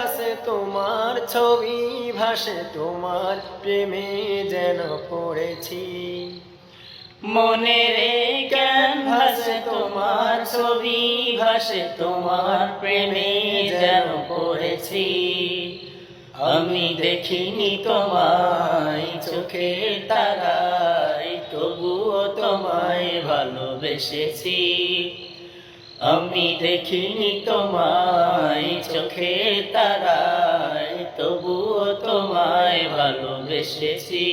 ক্যানভাসে তোমার ছবি, ভাসে তোমার প্রেমে যেন পড়েছি। মনের জ্ঞান ভাসে তোমার ছবি, ভাসে তোমার প্রেমে যেন পড়েছি। আমি দেখিনি তোমায়, চোখে তারাই তবুও তোমায় ভালোবেসেছি। আমি দেখিনি তোমায় চোখে তারাই তবুও তোমায় ভালোবেসেছি।